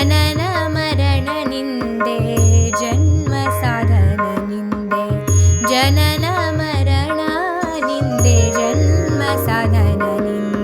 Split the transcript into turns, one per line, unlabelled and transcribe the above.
जननमरणनिन्दे जन्मसाधननिन्दे जनन मरणानिन्दे जन्मसाधननिन्दे।